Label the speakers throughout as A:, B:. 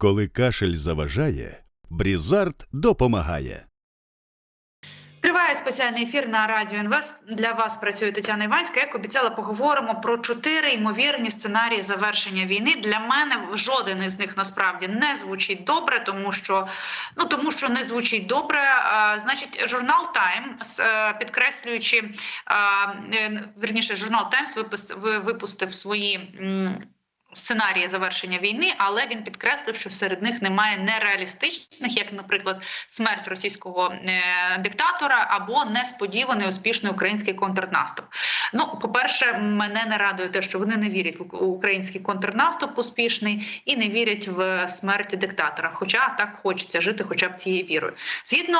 A: Коли кашель заважає, Брізард допомагає.
B: Триває спеціальний ефір на радіо Інвест. Для вас працює Тетяна Іванська. Як обіцяла, поговоримо про чотири ймовірні сценарії завершення війни. Для мене жоден із них насправді не звучить добре, тому що ну тому, що не звучить добре. А, значить, журнал Тайм, підкреслюючи а, е, верніше, журнал Таймс випустив свої. Сценарії завершення війни, але він підкреслив, що серед них немає нереалістичних, як, наприклад, смерть російського е, диктатора або несподіваний успішний український контрнаступ. Ну, по-перше, мене не радує те, що вони не вірять в український контрнаступ успішний і не вірять в смерть диктатора. Хоча так хочеться жити, хоча б цією вірою. Згідно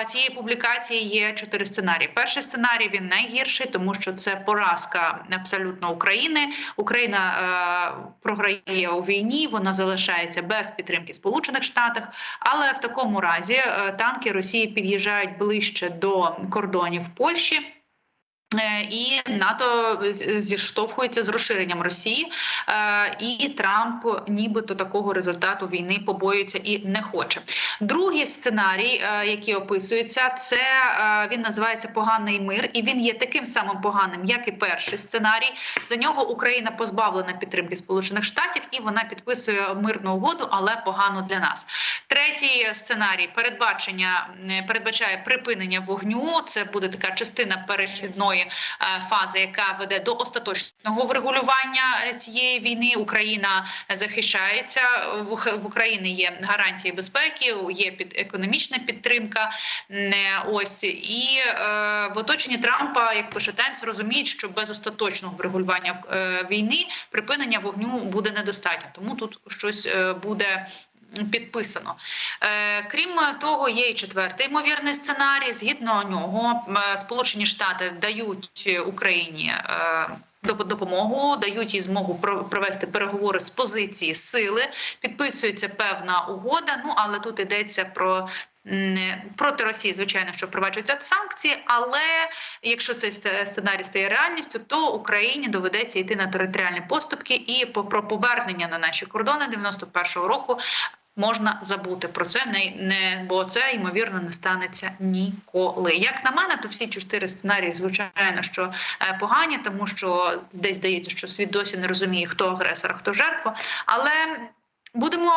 B: е, цієї публікації, є чотири сценарії. Перший сценарій він найгірший, тому що це поразка абсолютно України. Україна е, програє у війні, вона залишається без підтримки Сполучених Штатів. Але в такому разі е, танки Росії під'їжджають ближче до кордонів Польщі. Е, І НАТО зіштовхується з розширенням Росії, Е, і Трамп нібито такого результату війни побоюється і не хоче. Другий сценарій, е, який описується, це він називається Поганий мир, і він є таким самим поганим, як і перший сценарій. За нього Україна позбавлена підтримки Сполучених Штатів, і вона підписує мирну угоду, але погано для нас. Третій сценарій передбачення передбачає припинення вогню. Це буде така частина перехідної фази, яка веде до остаточного врегулювання е, цієї війни. Україна захищається в Україні є гарантії безпеки, є під економічна підтримка. Е, Ось і е, в оточенні Трампа, як пише Таймс, розуміють, що без остаточного врегулювання е, війни припинення вогню буде недостатньо. Тому тут щось е, буде підписано. Е, крім того, є і четвертий ймовірний сценарій. Згідно нього, Сполучені Штати дають Україні. е, Допомогу дають їй змогу про- провести переговори з позиції сили, підписується певна угода. Ну але тут йдеться про проти Росії, звичайно, що впроваджуються санкції. Але якщо цей сценарій стає реальністю, то Україні доведеться йти на територіальні поступки і про повернення на наші кордони 91-го року можна забути про це, не, не бо це ймовірно не станеться ніколи. Як на мене, то всі чотири сценарії звичайно, що е, погані, тому що десь здається, що світ досі не розуміє, хто агресор, хто жертва. Але Будемо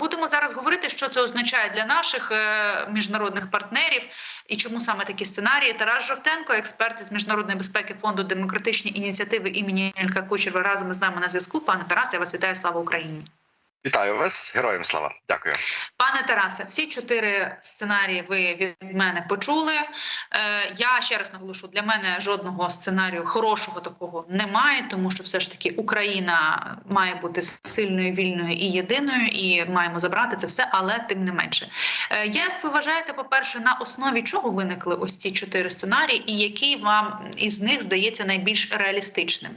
B: будемо зараз говорити, що це означає для наших е, міжнародних партнерів і чому саме такі сценарії. Тарас Жовтенко, експерт із міжнародної безпеки фонду демократичні ініціативи імені Ілька Кучерва, разом із нами на зв'язку. Пане Тарасе, я вас вітаю. Слава Україні!
C: Вітаю вас, героям слава. Дякую.
B: Пане Тарасе, всі чотири сценарії ви від мене почули. Е, я ще раз наголошу, для мене жодного сценарію хорошого такого немає, тому що все ж таки Україна має бути сильною, вільною і єдиною, і маємо забрати це все, але тим не менше. Е, як ви вважаєте, по-перше, на основі чого виникли ось ці чотири сценарії, і який вам із них здається найбільш реалістичним?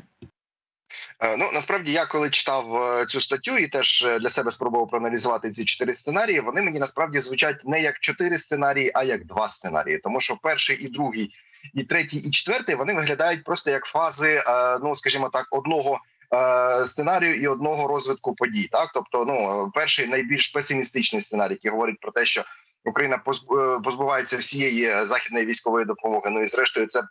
C: Е, Ну насправді я коли читав е, цю статтю і теж е, для себе спробував проаналізувати ці чотири сценарії. Вони мені насправді звучать не як чотири сценарії, а як два сценарії. Тому що перший і другий, і третій, і четвертий вони виглядають просто як фази, ну скажімо так, одного. Сценарію і одного розвитку подій, так тобто, ну перший найбільш песимістичний сценарій, який говорить про те, що Україна позб- позбувається всієї західної військової допомоги. Ну і зрештою, це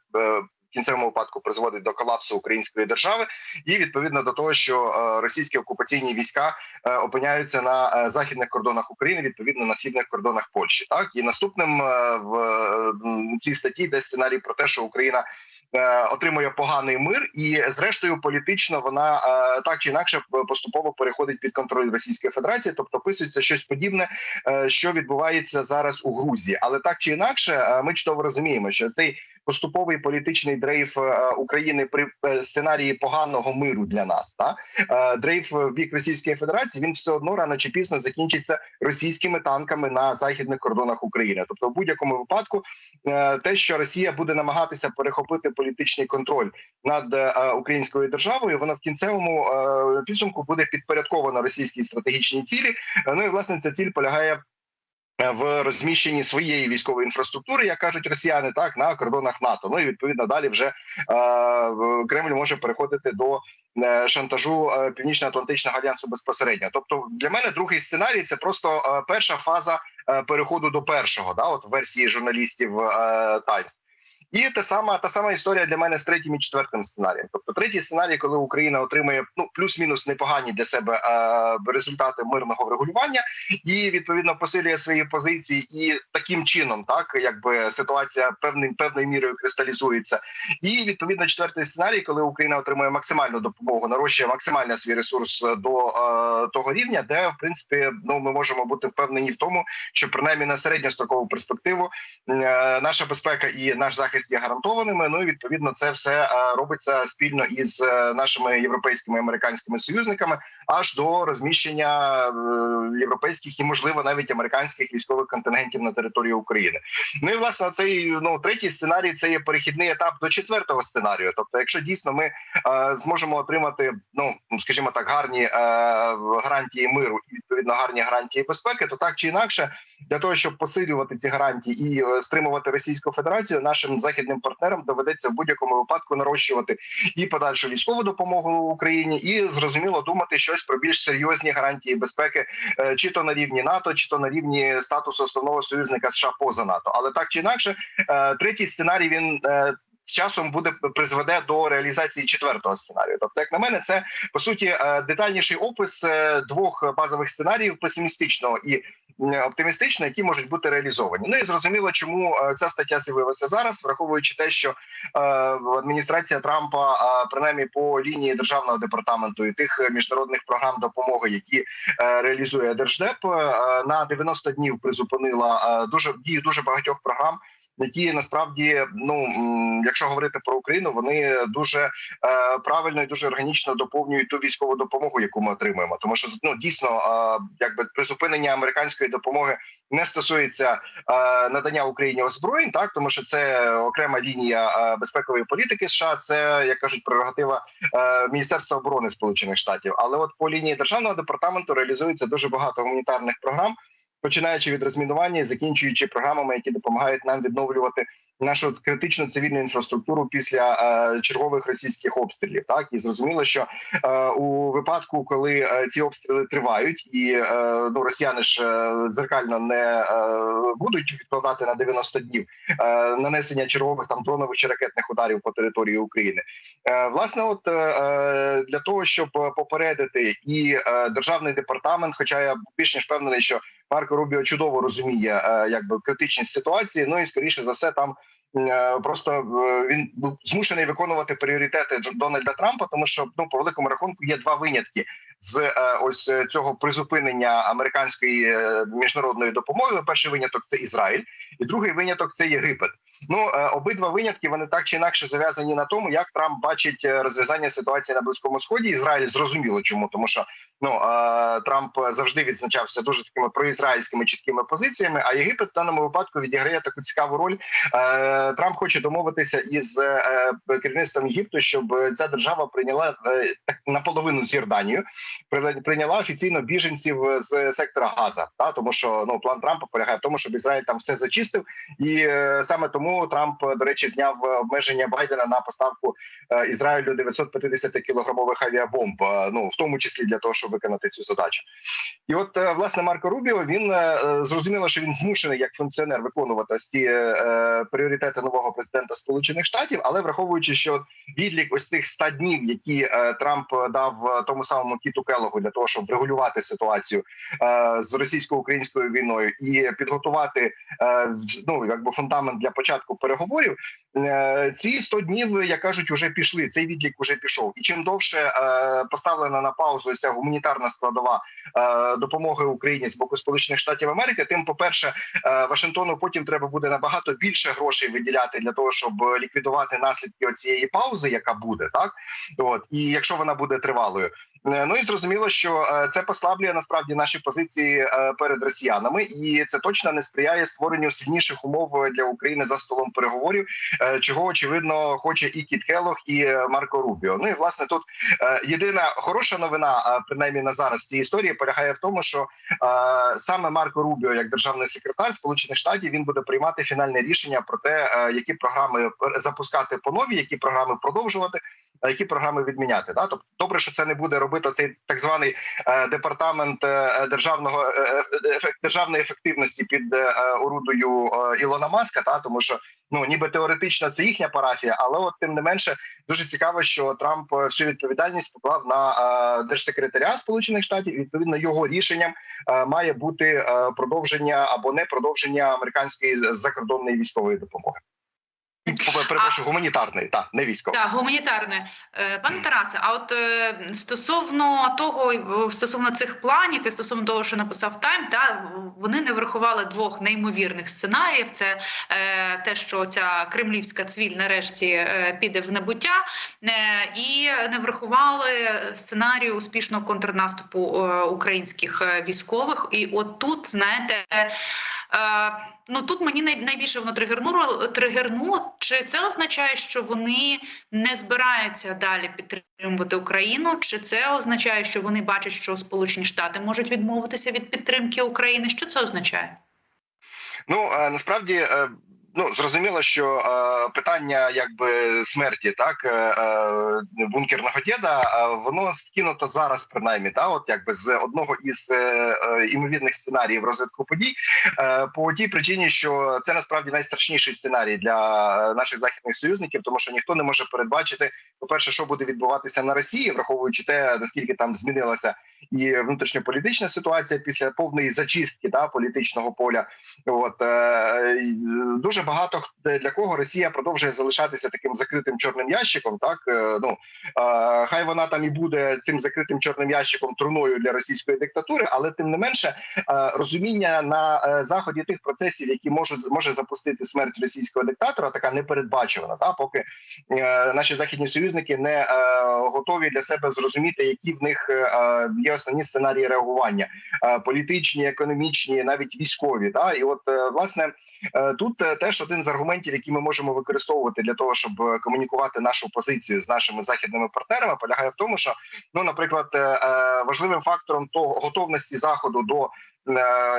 C: кінцевому випадку призводить до колапсу української держави, і відповідно до того, що е, російські окупаційні війська е, опиняються на е, західних кордонах України, відповідно на східних кордонах Польщі. Так і наступним в цій статті де сценарій про те, що Україна. Отримує поганий мир, і зрештою політично вона так чи інакше поступово переходить під контроль Російської Федерації, тобто описується щось подібне, що відбувається зараз у Грузії. Але так чи інакше, ми чудово розуміємо, що цей поступовий політичний дрейф е, України при е, сценарії поганого миру для нас, та е, дрейф в бік Російської Федерації він все одно рано чи пізно закінчиться російськими танками на західних кордонах України. Тобто, в будь-якому випадку, те, що Росія буде намагатися перехопити політичний контроль над українською державою, воно в кінцевому підсумку буде підпорядковано російській стратегічній цілі. Ну і власне ця ціль полягає В розміщенні своєї військової інфраструктури, як кажуть росіяни, так на кордонах НАТО. Ну і відповідно далі вже е, Кремль може переходити до е, шантажу е, Північно-Атлантичного альянсу безпосередньо. Тобто, для мене другий сценарій це просто е, перша фаза е, переходу до першого, да, от версії журналістів е, Times. І та сама та сама історія для мене з третім і четвертим сценарієм. Тобто, третій сценарій, коли Україна отримує ну плюс-мінус непогані для себе е, результати мирного врегулювання, і відповідно посилює свої позиції, і таким чином, так якби ситуація певним певною мірою кристалізується. І відповідно четвертий сценарій, коли Україна отримує максимальну допомогу, нарощує максимально свій ресурс до е, того рівня, де в принципі ну ми можемо бути впевнені в тому, що принаймні на середньострокову перспективу е, наша безпека і наш захист є гарантованими. Ну і відповідно це все е, робиться спільно із е, нашими європейськими американськими союзниками, аж до розміщення е, європейських і можливо навіть американських військових контингентів на території України. Ну і власне цей ну третій сценарій це є перехідний етап до четвертого сценарію. Тобто, якщо дійсно ми зможемо отримати, ну скажімо так, гарні гарантії миру і відповідно гарні гарантії безпеки, то так чи інакше, для того щоб посилювати ці гарантії і стримувати Російську Федерацію, нашим західним партнерам доведеться в будь-якому випадку нарощувати і подальшу військову допомогу Україні, і зрозуміло думати щось про більш серйозні гарантії безпеки, е, чи то на рівні НАТО, чи то на рівні статусу основного союзника США поза НАТО. Але так чи інакше, е, третій сценарій він. Е, З часом буде призведе до реалізації четвертого сценарію. Тобто, як на мене, це по суті е, детальніший опис е, двох базових сценаріїв песимістичного і м, оптимістичного, які можуть бути реалізовані. Ну і зрозуміло, чому е, ця стаття з'явилася зараз, враховуючи те, що е, адміністрація Трампа, е, принаймні по лінії державного департаменту і тих міжнародних програм допомоги, які е, реалізує держдеп, е, на 90 днів призупинила е, дуже дію дуже багатьох програм. Які насправді, ну якщо говорити про Україну, вони дуже е, правильно і дуже органічно доповнюють ту військову допомогу, яку ми отримуємо. Тому що ну дійсно, е, якби призупинення американської допомоги не стосується е, надання Україні озброєнь, так тому що це окрема лінія безпекової політики США. Це як кажуть, прерогатива Міністерства оборони Сполучених Штатів. Але от по лінії державного департаменту реалізується дуже багато гуманітарних програм. Починаючи від розмінування і закінчуючи програмами, які допомагають нам відновлювати нашу критичну цивільну інфраструктуру після е, чергових російських обстрілів, так і зрозуміло, що е, у випадку, коли е, ці обстріли тривають, і е, ну росіяни ж е, дзеркально не е, будуть відкладати на 90 днів е, нанесення чергових там дронових чи ракетних ударів по території України. Е, власне, от е, для того, щоб попередити і е, державний департамент, хоча я більш ніж впевнений, що Марко Рубіо чудово розуміє е, якби критичність ситуації. Ну і скоріше за все, там просто е, він був змушений виконувати пріоритети Дональда Трампа, тому що ну по великому рахунку є два винятки з е, ось е, цього призупинення американської е, міжнародної допомоги. Перший виняток це Ізраїль, і другий виняток це Єгипет. Ну е, обидва винятки вони так чи інакше зав'язані на тому, як Трамп бачить е, розв'язання ситуації на близькому сході. Ізраїль зрозуміло, чому тому, що ну е, Трамп завжди відзначався дуже такими проізраїльськими чіткими позиціями. А Єгипет в даному випадку відіграє таку цікаву роль. Е, Трамп хоче домовитися із е, керівництвом Єгипту, щоб ця держава прийняла е, наполовину з Йорданією, при- прийняла офіційно біженців з сектора Газа. Та тому, що ну план Трампа полягає в тому, щоб Ізраїль там все зачистив, і е, саме тому Трамп, до речі, зняв обмеження Байдена на поставку е, Ізраїлю 950 кілограмових авіабомб. е, Ну в тому числі для того, щоб виконати цю задачу. І от е, власне Марко Рубіо він е, е, зрозуміло, що він змушений як функціонер виконувати ось ці е, пріоритети нового президента Сполучених Штатів, але враховуючи, що відлік ось цих 100 днів, які е, Трамп дав е, тому самому Кіту Келогу для того, щоб врегулювати ситуацію е, з російсько-українською війною і підготувати ну якби фундамент для початку переговорів. Ці 100 днів, як кажуть, вже пішли. Цей відлік вже пішов. І чим довше поставлена на паузу ця гуманітарна складова допомоги Україні з боку Сполучених Штатів Америки, тим, по перше, Вашингтону потім треба буде набагато більше грошей виділяти для того, щоб ліквідувати наслідки цієї паузи, яка буде, так от і якщо вона буде тривалою. Е, Ну і зрозуміло, що е, це послаблює насправді наші позиції е, перед росіянами, і це точно не сприяє створенню сильніших умов для України за столом переговорів, е, чого очевидно хоче і Кіт Келох, і е, Марко Рубіо. Ну і власне тут е, єдина хороша новина, принаймні на зараз цієї історії полягає в тому, що е, саме Марко Рубіо, як державний секретар Сполучених Штатів, він буде приймати фінальне рішення про те, е, які програми запускати по нові, які програми продовжувати, а які програми відміняти. Да? Тобто, добре, що це не буде робити цей так званий е, департамент е, державного е, е, державної ефективності під е, орудою е, Ілона Маска, та тому що ну ніби теоретично це їхня парафія, але от тим не менше дуже цікаво, що Трамп е, всю відповідальність поклав на е, держсекретаря Сполучених Штатів. І, відповідно, його рішенням е, має бути продовження або не продовження американської закордонної військової допомоги. Перепрошую, гуманітарної, та не військової.
B: Так, гуманітарне. Пане Тарасе, а от е, стосовно того, е, стосовно цих планів і стосовно того, що написав Тайм, та вони не врахували двох неймовірних сценаріїв: це е, те, що ця кремлівська цвіль нарешті е, піде в небуття, е, і не врахували сценарію успішного контрнаступу е, українських е, військових. І от тут, знаєте. Е, Ну тут мені най- найбільше воно тригернуло, тригернуло. Чи це означає, що вони не збираються далі підтримувати Україну? Чи це означає, що вони бачать, що Сполучені Штати можуть відмовитися від підтримки України? Що це означає?
C: Ну е, насправді. Ну зрозуміло, що е, питання якби смерті, так е, е, бункерного діда, е, воно скинуто зараз, принаймні, та от якби з одного із е, е, імовірних сценаріїв розвитку подій, е, по тій причині, що це насправді найстрашніший сценарій для наших західних союзників, тому що ніхто не може передбачити, по перше, що буде відбуватися на Росії, враховуючи те, наскільки там змінилася і внутрішньополітична ситуація після повної зачистки та політичного поля. От е, дуже багато для кого Росія продовжує залишатися таким закритим чорним ящиком. Так е, ну е, хай вона там і буде цим закритим чорним ящиком труною для російської диктатури, але тим не менше е, розуміння на заході тих процесів, які можуть може запустити смерть російського диктатора, така непередбачувана. Та поки наші західні союзники не готові для себе зрозуміти, які в них є основні сценарії реагування політичні, економічні, навіть військові. Да? І от власне тут е, теж один з аргументів, які ми можемо використовувати для того, щоб е, комунікувати нашу позицію з нашими західними партнерами, полягає в тому, що ну, наприклад, е, е, важливим фактором того готовності заходу до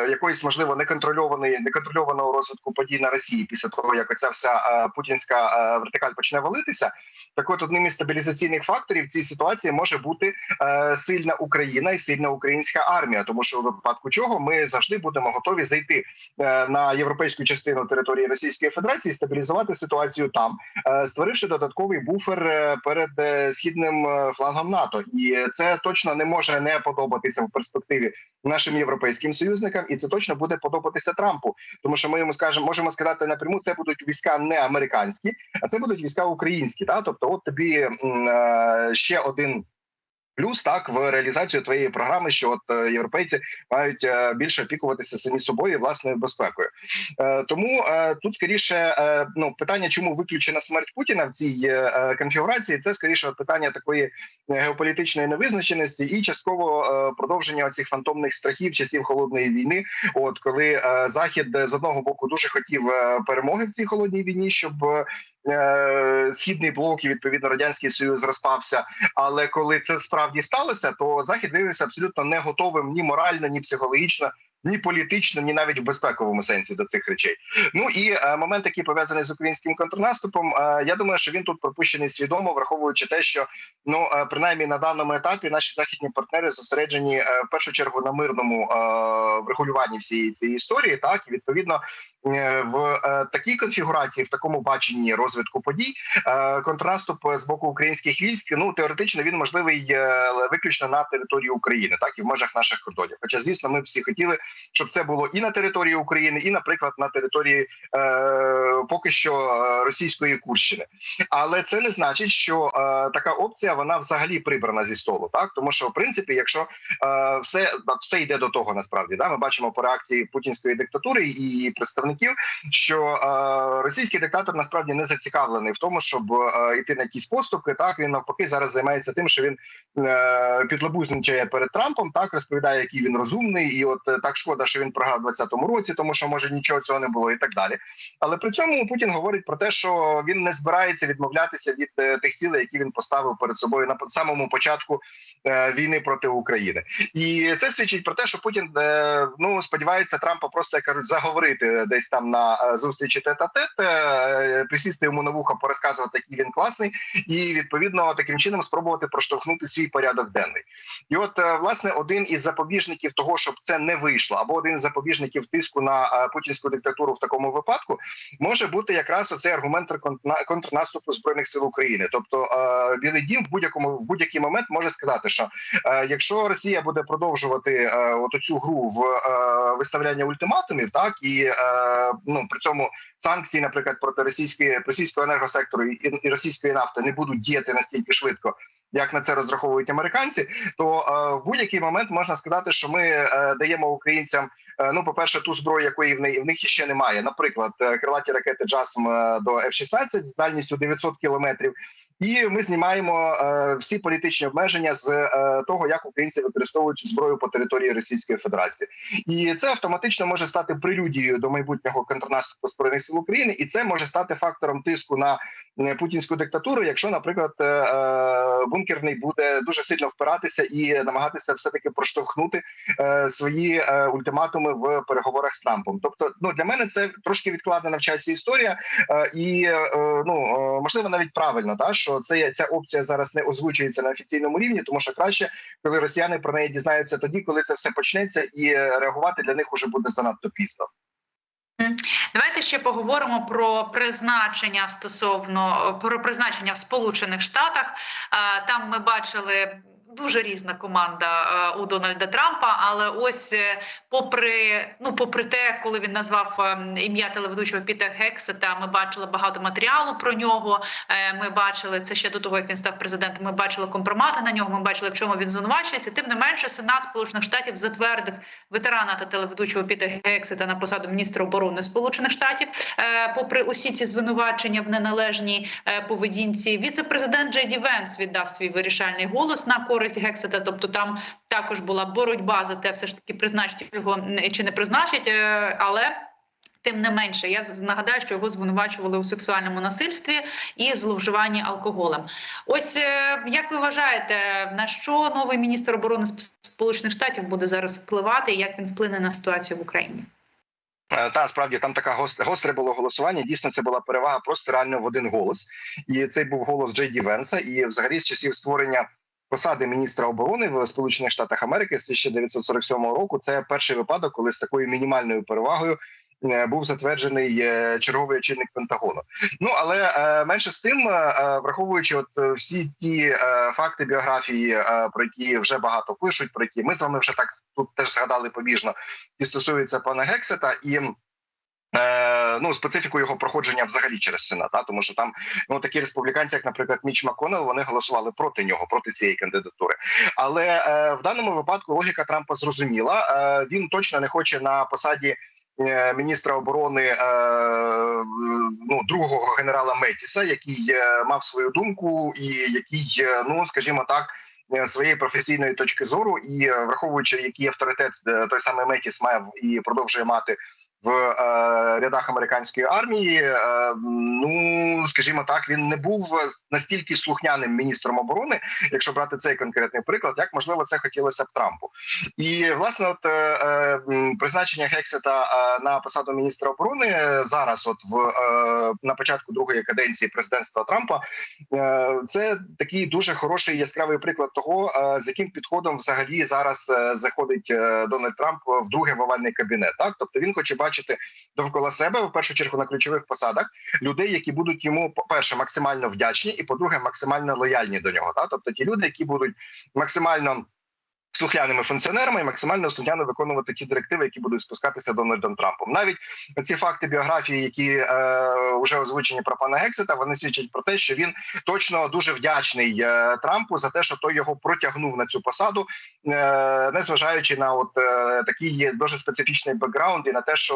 C: якоїсь можливо неконтрольованої неконтрольованого розвитку подій на Росії після того, як оця вся е, путінська е, вертикаль почне валитися. Так, от одним із стабілізаційних факторів в цій ситуації може бути е, сильна Україна і сильна українська армія, тому що у випадку чого ми завжди будемо готові зайти е, на європейську частину території Російської Федерації, і стабілізувати ситуацію там, е, створивши додатковий буфер е, перед е, східним е, флангом НАТО, і це точно не може не подобатися в перспективі нашим європейським союзникам, і це точно буде подобатися Трампу, тому що ми йому скажемо, можемо сказати напряму, це будуть війська не американські, а це будуть війська українські. Та тобто, от тобі е, ще один. Плюс так в реалізацію твоєї програми, що от е, європейці мають е, більше опікуватися самі собою і власною безпекою. Е, тому тут скоріше ну питання, чому виключена смерть Путіна в цій конфігурації, це скоріше питання такої геополітичної невизначеності і частково продовження цих фантомних страхів часів холодної війни. От коли захід з одного боку дуже хотів перемоги в цій холодній війні, щоб східний блок і відповідно радянський союз розпався. Але коли це справді сталося, то захід виявився абсолютно не готовим ні морально, ні психологічно. Ні політично, ні навіть в безпековому сенсі до цих речей. Ну і е, момент, який пов'язаний з українським контрнаступом. Е, я думаю, що він тут пропущений свідомо, враховуючи те, що ну е, принаймні на даному етапі наші західні партнери зосереджені в першу чергу на мирному врегулюванні всієї цієї історії. Так і відповідно в такій конфігурації, в такому баченні розвитку подій, контрнаступ з боку українських військ. Ну теоретично він можливий виключно на території України, так і в межах наших кордонів. Хоча, звісно, ми всі хотіли, щоб це було і на території України, і, наприклад, на території е, поки що е, російської Курщини. Але це не значить, що е, така опція вона взагалі прибрана зі столу, так тому що в принципі, якщо е, все все йде до того, насправді да ми бачимо по реакції путінської диктатури і представників, що е, російський диктатор насправді не зацікавлений в тому, щоб е, йти на якісь поступки. Так він навпаки зараз займається тим, що він е, підлабузничає перед Трампом, так розповідає, який він розумний, і от е, так шкода, що він програв у 2020 році, тому що може нічого цього не було, і так далі. Але при цьому Путін говорить про те, що він не збирається відмовлятися від е, тих цілей, які він поставив перед собою на самому початку е, війни проти України, і це свідчить про те, що Путін е, ну сподівається Трампа просто як кажуть заговорити десь там на зустрічі тет-а-тет, е, присісти йому на вухо, порозказувати, який він класний, і відповідно таким чином спробувати проштовхнути свій порядок денний. І от власне один із запобіжників того, щоб це не вийшло, або один із запобіжників тиску на е, путінську диктатуру в такому випадку, може бути якраз оцей аргумент контрнаступу збройних сил України. Тобто е, Білий Дім в будь-якому в будь-який момент може сказати, що е, якщо Росія буде продовжувати от цю гру в виставляння ультиматумів, так і ну при цьому санкції, наприклад, проти російської російського енергосектору і, російської нафти не будуть діяти настільки швидко, як на це розраховують американці, то е, в будь-який момент можна сказати, що ми е, даємо українцям. е, Ну, по перше, ту зброю, якої в неї в них ще немає. Наприклад, е, крилаті ракети JASM е, до F-16 з дальністю 900 кілометрів. І ми знімаємо е, всі політичні обмеження з е, того, як українці використовують зброю по території Російської Федерації, і це автоматично може стати прелюдією до майбутнього контрнаступу збройних сил України, і це може стати фактором тиску на е, путінську диктатуру, якщо, наприклад, бункерний буде дуже сильно впиратися і намагатися все таки проштовхнути свої ультиматуми в переговорах з Трампом. Тобто, ну для мене це трошки відкладена в часі історія, і ну можливо навіть правильно, да що це ця опція зараз не озвучується на офіційному рівні, тому що краще, коли росіяни про неї дізнаються тоді, коли це все почнеться, і е, реагувати для них уже буде занадто пізно.
B: Давайте ще поговоримо про призначення стосовно про призначення в Сполучених Штатах. Там ми бачили. Дуже різна команда е, у Дональда Трампа, але ось е, попри ну, попри те, коли він назвав е, ім'я телеведучого Піта Гексета, ми бачили багато матеріалу про нього. Ми бачили це ще до того, як він став президентом. Ми бачили компромати на нього. Ми бачили, в чому він звинувачується. Тим не менше, Сенат Сполучених Штатів затвердив ветерана та телеведучого Піта Гексета на посаду міністра оборони Сполучених Штатів. Попри усі ці звинувачення в неналежній поведінці, віце-президент Джей Венс віддав свій вирішальний голос на користь Гексета. Тобто там також була боротьба за те, все ж таки призначить його чи не призначить, е, але. Тим не менше, я нагадаю, що його звинувачували у сексуальному насильстві і зловживанні алкоголем. Ось е, як ви вважаєте, на що новий міністр оборони Сп- Сполучених Штатів буде зараз впливати, і як він вплине на ситуацію в Україні?
C: Е, Та справді там така гост- гостре було голосування. Дійсно, це була перевага просто реально в один голос. І цей був голос Джей Ді Венса. І взагалі з часів створення посади міністра оборони в Сполучених Штатах Америки з 1947 року. Це перший випадок, коли з такою мінімальною перевагою. е, Був затверджений е, черговий очільник Пентагону. Ну але е, менше з тим, враховуючи от всі ті факти біографії, про які вже багато пишуть, про які ми з вами вже так тут теж згадали побіжно, і стосується пана Гексета і. Е, ну, специфіку його проходження взагалі через Сенат, да? тому що там ну такі республіканці, як, наприклад, Міч Маконел, вони голосували проти нього, проти цієї кандидатури. Але е, в даному випадку логіка Трампа зрозуміла. Е, він точно не хоче на посаді е, міністра оборони е, ну другого генерала Метіса, який мав свою думку, і який, ну скажімо так. Своєї професійної точки зору, і враховуючи, який авторитет той самий Метіс мав і продовжує мати в е, рядах американської армії. Е, ну скажімо так, він не був настільки слухняним міністром оборони, якщо брати цей конкретний приклад, як можливо це хотілося б Трампу. І власне, от е, е, призначення Гексета е, на посаду міністра оборони зараз, от в е, на початку другої каденції президентства Трампа, е, це такий дуже хороший яскравий приклад того, е, з яким підходом взагалі зараз е, заходить Дональд Трамп в другий в овальний кабінет. Так, тобто він хоче бачити довкола себе в першу чергу на ключових посадах людей, які будуть йому по перше максимально вдячні, і по-друге, максимально лояльні до нього. Та Тобто ті люди, які будуть максимально слухняними функціонерами і максимально слухняно виконувати ті директиви, які будуть спускатися Дональдом Трампом. Навіть ці факти біографії, які е, вже озвучені про пана Гексета, вони свідчать про те, що він точно дуже вдячний е, Трампу за те, що той його протягнув на цю посаду, е, незважаючи на от е, такий дуже специфічний бекграунд і на те, що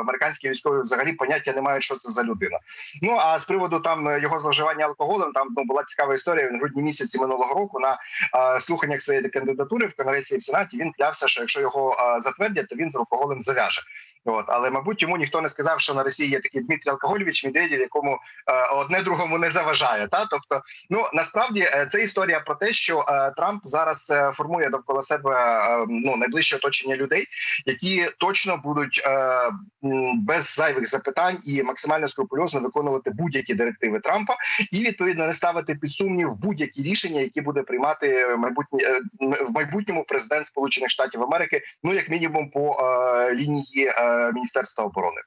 C: американські військові взагалі поняття не мають, що це за людина. Ну а з приводу там його зловживання алкоголем, там ну була цікава історія. Він грудні місяці минулого року на е, слуханнях своєї кандидатури в конгресі в сенаті він клявся, що якщо його е, затвердять, то він з алкоголем зав'яже. От але мабуть йому ніхто не сказав, що на Росії є такий Дмитрій Алкогольович Медведєв, якому е, одне другому не заважає. Та тобто, ну насправді е, це історія про те, що е, Трамп зараз формує довкола себе ну найближче оточення людей, які точно будуть без зайвих запитань і максимально скрупульозно виконувати будь-які директиви Трампа, і відповідно не ставити під сумнів будь-які рішення, які буде приймати майбутнє е, в майбутньому президент Сполучених Штатів Америки, ну як мінімум по лінії Міністерства оборони.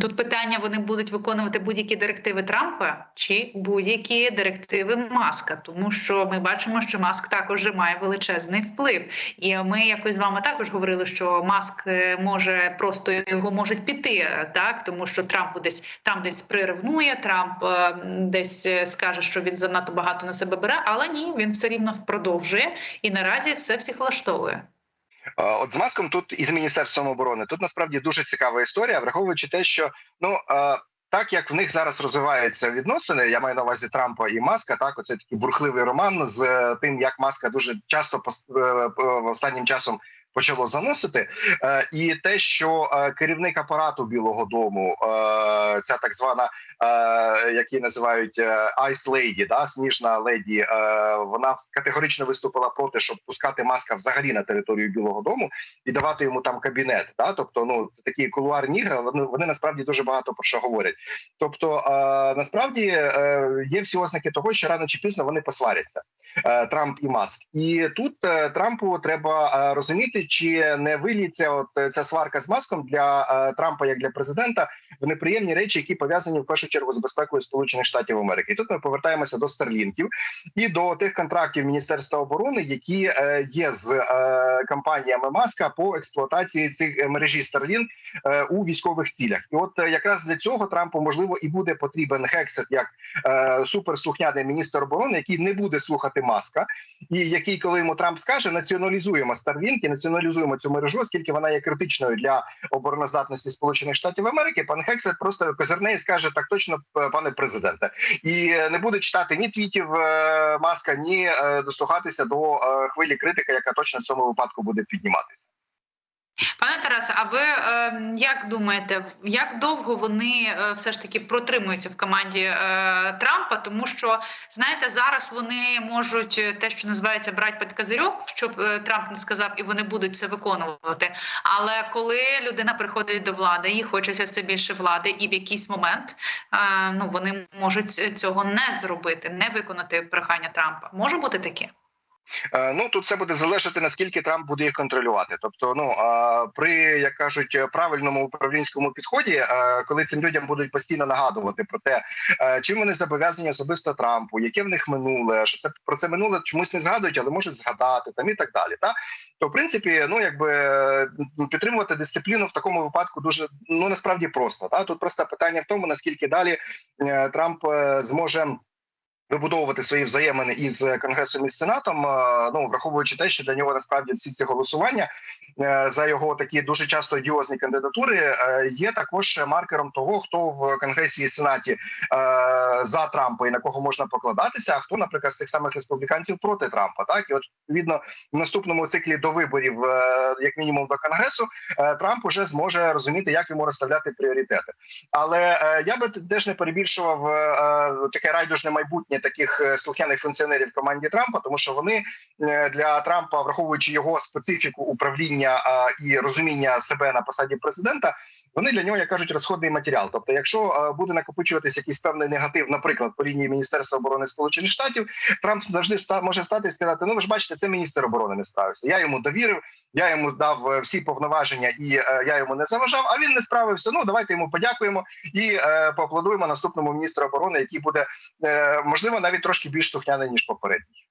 B: Тут питання: вони будуть виконувати будь-які директиви Трампа чи будь-які директиви Маска, тому що ми бачимо, що Маск також має величезний вплив. І ми якось з вами також говорили, що Маск е, може просто його можуть піти, е, так тому що Трамп десь Трамп десь приревнує, Трамп е, десь скаже, що він занадто багато на себе бере, але ні, він все рівно продовжує і наразі все всіх влаштовує.
C: Е, От з маском тут і з міністерством оборони тут насправді дуже цікава історія, враховуючи те, що ну. е, Так як в них зараз розвиваються відносини, я маю на увазі Трампа і Маска. Так, оце такий бурхливий роман з е, тим, як Маска дуже часто останнім часом почало заносити, Е, і те, що е, керівник апарату Білого Дому, е, ця так звана, як її називають Ice Lady, да, сніжна леді, вона категорично виступила проти, щоб пускати маска взагалі на територію Білого Дому і давати йому там кабінет. Да? Тобто, ну це такі кулуарні ігри, вони, вони насправді дуже багато про що говорять. Тобто, насправді є всі ознаки того, що рано чи пізно вони посваряться. Трамп і Маск, і тут Трампу треба розуміти, чи не виліться от е, ця сварка з маском для е, Трампа, як для президента, в неприємні речі, які пов'язані в першу чергу з безпекою Сполучених Штатів Америки. І тут ми повертаємося до старлінків і до тих контрактів Міністерства оборони, які е, є з компаніями Маска по експлуатації цих мережі Starlink у військових цілях. І от якраз для цього Трампу можливо і буде потрібен Хексет як суперслухняний міністр оборони, який не буде слухати маска, і який, коли йому Трамп скаже, націоналізуємо Starlink і націоналізуємо цю мережу, оскільки вона є критичною для обороноздатності Сполучених Штатів Америки. Пан Хексет просто козирне і скаже так точно, пане президенте, і е, не буде читати ні твітів е, маска, ні е, дослухатися до хвилі критики, яка точно в цьому випадку буде підніматися.
B: Пане Тарасе, а ви е, як думаєте, як довго вони е, все ж таки протримуються в команді е, Трампа? Тому що знаєте, зараз вони можуть е, те, що називається брати під козирьок, щоб е, Трамп не сказав, і вони будуть це виконувати. Але коли людина приходить до влади, їй хочеться все більше влади, і в якийсь момент е, ну вони можуть цього не зробити, не виконати прохання Трампа. Може бути таке?
C: Е, Ну тут все буде залежати наскільки Трамп буде їх контролювати. Тобто, ну при як кажуть, правильному управлінському підході, е, коли цим людям будуть постійно нагадувати про те, е, чим вони зобов'язані особисто Трампу, яке в них минуле, що це про це минуле чомусь не згадують, але можуть згадати там і так далі. Та то в принципі, ну якби підтримувати дисципліну в такому випадку дуже ну насправді просто. Та тут просто питання в тому, наскільки далі Трамп зможе. Вибудовувати свої взаємини із конгресом і сенатом, е, ну враховуючи те, що для нього насправді всі ці голосування е, за його такі дуже часто одіозні кандидатури е, є також маркером того, хто в конгресі і сенаті е, за Трампа і на кого можна покладатися, а хто, наприклад, з тих самих республіканців проти Трампа. Так і от відповідно в наступному циклі до виборів, е, як мінімум до конгресу, е, Трамп уже зможе розуміти, як йому розставляти пріоритети. Але е, я би теж не перебільшував е, е, таке райдужне майбутнє таких е, слухняних функціонерів в команді Трампа, тому що вони е, для Трампа, враховуючи його специфіку управління е, і розуміння себе на посаді президента, вони для нього як кажуть розходний матеріал. Тобто, якщо буде накопичуватись якийсь певний негатив, наприклад, по лінії Міністерства оборони Сполучених Штатів, Трамп завжди може встати і сказати: Ну ви ж бачите, це міністр оборони не справився. Я йому довірив, я йому дав е, всі повноваження, і е, я йому не заважав. А він не справився. Ну давайте йому подякуємо і е, поаплодуємо наступному міністру оборони, який буде можливо навіть трошки більш слухняний ніж попередній.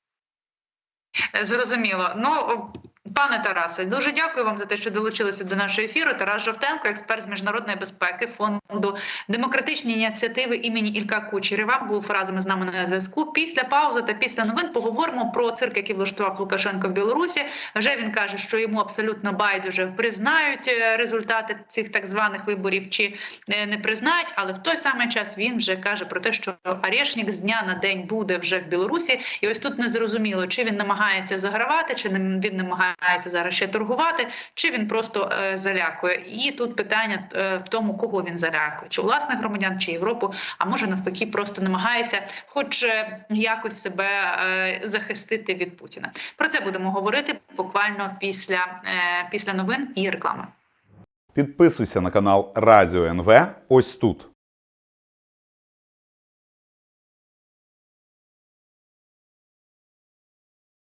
B: Зрозуміло. Ну Пане Тарасе, дуже дякую вам за те, що долучилися до нашого ефіру. Тарас Жовтенко, експерт з міжнародної безпеки фонду демократичні ініціативи імені Ілька Кучерєва, був разом з нами на зв'язку. Після паузи та після новин поговоримо про цирк, який влаштував Лукашенко в Білорусі. Вже він каже, що йому абсолютно байдуже признають е, результати цих так званих виборів чи е, не признають. Але в той самий час він вже каже про те, що Арешнік з дня на день буде вже в Білорусі, і ось тут не зрозуміло, чи він намагається загравати, чи він намагається зараз ще торгувати, чи він просто е, залякує. І тут питання е, в тому, кого він залякує, чи власних громадян, чи Європу, а може навпаки, просто намагається, хоч е, якось себе захистити від Путіна. Про це будемо говорити буквально після, після новин і реклами.
D: Підписуйся на канал Радіо НВ ось тут.